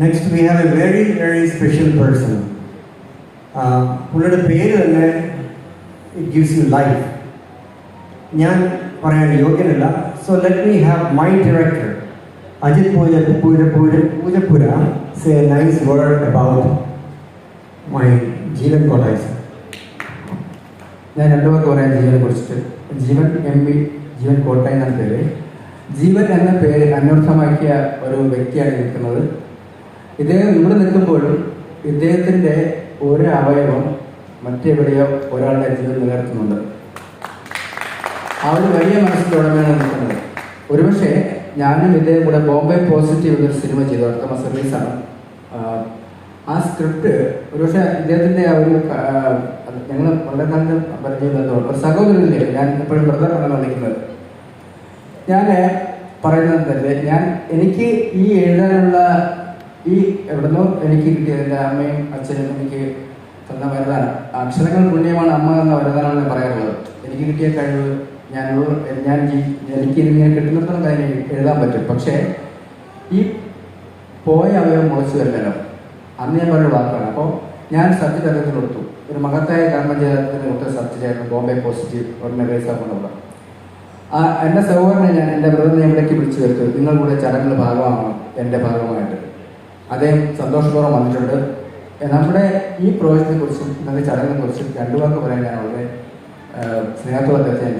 next we have a very very special person പുള്ളിയുടെ പേര് തന്നെ ഇറ്റ് ഗിവ്സ് യു ലൈഫ് ഞാൻ പറയാൻ യോഗ്യനല്ല so let me have my director Ajith Pooja Pooja Pooja Poojappura say nice word about my Jeevan കോട്ടായ്സ് ഞാൻ രണ്ടു പേർക്ക് പറയാൻ ജീവനെ കുറിച്ചിട്ട് ജീവൻ എം പി ജീവൻ കോട്ടയം എന്നാണ് പേര് ജീവൻ എന്ന പേര് അന്വർത്ഥമാക്കിയ ഒരു വ്യക്തിയാണ് നിൽക്കുന്നത് ഇദ്ദേഹം ഇവിടെ നിൽക്കുമ്പോഴും ഇദ്ദേഹത്തിന്റെ ഒരു അവയവം മറ്റെവിടെയോ ഒരാളുടെ ജീവിതം നിലനിർത്തുന്നുണ്ട്. ആ ഒരു വലിയ മനസ്സിലുടമയാണ് നിൽക്കുന്നത്. ഒരുപക്ഷെ ഞാനും ഇദ്ദേഹം കൂടെ ബോംബെ പോസിറ്റീവ് എന്നൊരു സിനിമ ചെയ്തു. അടുത്ത മാസം റിലീസാണ് ആ സ്ക്രിപ്റ്റ് ഒരുപക്ഷെ ഇദ്ദേഹത്തിന്റെ ആ ഒരു ഞങ്ങൾ വളരെ നല്ല പരിചയം ഒരു സഹോദരനില്ലേ ഞാൻ എപ്പോഴും ബ്രദർ എന്നാണ് വിളിക്കുന്നത് ഞാൻ പറയുന്നത് തന്നെ ഞാൻ എനിക്ക് ഈ എഴുതാനുള്ള ഈ എവിടുന്നോ എനിക്ക് കിട്ടിയത് എന്റെ അമ്മയും അച്ഛനും എനിക്ക് തന്ന വരദാനം. അക്ഷരങ്ങൾ പുണ്യമാണ് അമ്മ എന്ന വരദാനമാണ് ഞാൻ പറയാറുള്ളത്. എനിക്ക് കിട്ടിയ കഴിവ് ഞാൻ ഞാൻ എനിക്ക് ഇതിങ്ങനെ കിട്ടുന്നിടത്തോളം കാര്യം എഴുതാൻ പറ്റും. പക്ഷേ ഈ പോയ അവയവം മുളച്ചു വരില്ലല്ലോ അന്ന് ഞാൻ പറഞ്ഞ വാക്കാണ്. അപ്പോൾ ഞാൻ സത്യചാരത്തിൽ കൊടുത്തു ഒരു മഹത്തായ കർമ്മചാരത്തിന് കൊടുത്ത സത്യചാരം ബോംബെ പോസിറ്റീവ് ഓർഗനൈസ് ആക്കുന്നുള്ള ആ എന്റെ സഹോദരനെ ഞാൻ എന്റെ ബ്രദറിനെ ഇവിടേക്ക് വിളിച്ചു വരുത്തു. നിങ്ങൾ കൂടെ ചടങ്ങിൽ ഭാഗമാകണം. എന്റെ ഭാഗമായിട്ട്. അദ്ദേഹം സന്തോഷപൂർവം വന്നിട്ടുണ്ട്. നമ്മുടെ ഈ പ്രോജക്റ്റിനെ കുറിച്ചും ഇന്നത്തെ ചടങ്ങിനെ കുറിച്ചും രണ്ടു വാക്ക് പറയാൻ ഞാൻ വളരെ സ്നേഹത്തോടെ അദ്ദേഹത്തെ ഞാൻ